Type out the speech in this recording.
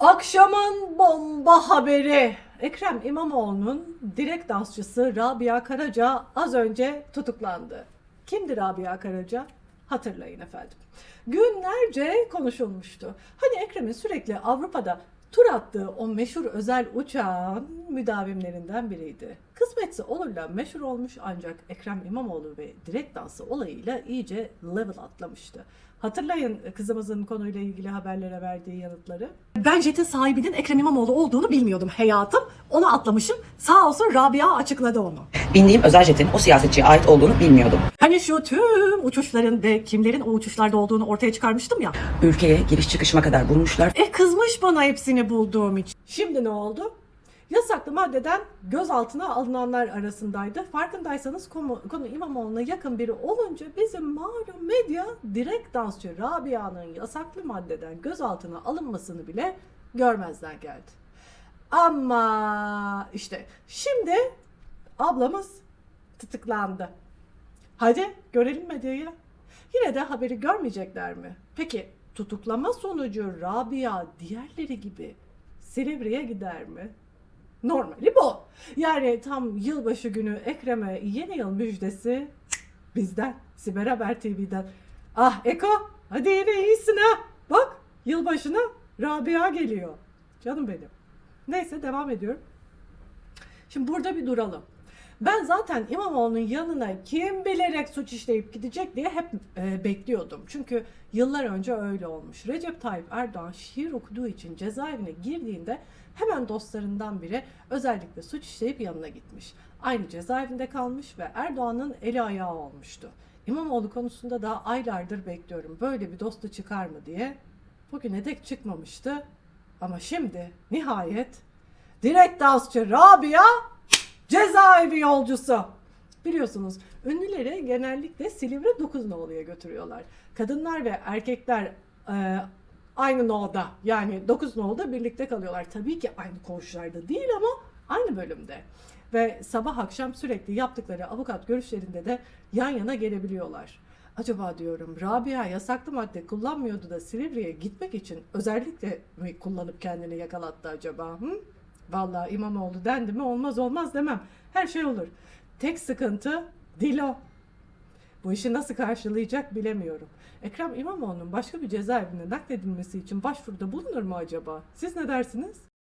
Akşamın bomba haberi. Ekrem İmamoğlu'nun direkt dansçısı Rabia Karaca az önce tutuklandı. Kimdir Rabia Karaca? Hatırlayın efendim. Günlerce konuşulmuştu. Hani Ekrem'in sürekli Avrupa'da tur attığı o meşhur özel uçağın müdavimlerinden biriydi. Kısmetse olurla meşhur olmuş ancak Ekrem İmamoğlu ve direkt dansı olayıyla iyice level atlamıştı. Hatırlayın kızımızın konuyla ilgili haberlere verdiği yanıtları. Ben jetin sahibinin Ekrem İmamoğlu olduğunu bilmiyordum hayatım. Onu atlamışım. Sağ olsun Rabia açıkladı onu. Bindiğim özel jetin o siyasetçiye ait olduğunu bilmiyordum. Hani şu tüm uçuşların ve kimlerin o uçuşlarda olduğunu ortaya çıkarmıştım ya. Ülkeye giriş çıkışıma kadar bulmuşlar. E kızmış bana hepsini bulduğum için. Şimdi ne oldu? Yasaklı maddeden gözaltına alınanlar arasındaydı. Farkındaysanız konu, konu İmamoğlu'na yakın biri olunca bizim malum medya direkt dansçı Rabia'nın yasaklı maddeden gözaltına alınmasını bile görmezden geldi. Ama işte şimdi ablamız tutuklandı. Hadi görelim medyayı. Yine de haberi görmeyecekler mi? Peki tutuklama sonucu Rabia diğerleri gibi Silivri'ye gider mi? Normali bu. Yani tam yılbaşı günü Ekrem'e yeni yıl müjdesi bizden, Siber Haber TV'den. Ah Eko hadi yine iyisin ha. Bak yılbaşına Rabia geliyor. Canım benim. Neyse devam ediyorum. Şimdi burada bir duralım. Ben zaten İmamoğlu'nun yanına kim bilerek suç işleyip gidecek diye hep e, bekliyordum. Çünkü yıllar önce öyle olmuş. Recep Tayyip Erdoğan şiir okuduğu için cezaevine girdiğinde hemen dostlarından biri özellikle suç işleyip yanına gitmiş. Aynı cezaevinde kalmış ve Erdoğan'ın eli ayağı olmuştu. İmamoğlu konusunda da aylardır bekliyorum. Böyle bir dostu çıkar mı diye. Bugüne dek çıkmamıştı. Ama şimdi nihayet direkt dansçı Rabia cezaevi yolcusu. Biliyorsunuz ünlüleri genellikle Silivri 9 Nolu'ya götürüyorlar. Kadınlar ve erkekler e, aynı Nolu'da yani 9 Nolu'da birlikte kalıyorlar. Tabii ki aynı koğuşlarda değil ama aynı bölümde. Ve sabah akşam sürekli yaptıkları avukat görüşlerinde de yan yana gelebiliyorlar. Acaba diyorum Rabia yasaklı madde kullanmıyordu da Silivri'ye gitmek için özellikle mi kullanıp kendini yakalattı acaba? Hı? Vallahi İmamoğlu dendi mi olmaz olmaz demem. Her şey olur. Tek sıkıntı Dilo. Bu işi nasıl karşılayacak bilemiyorum. Ekrem İmamoğlu'nun başka bir cezaevine nakledilmesi için başvuruda bulunur mu acaba? Siz ne dersiniz?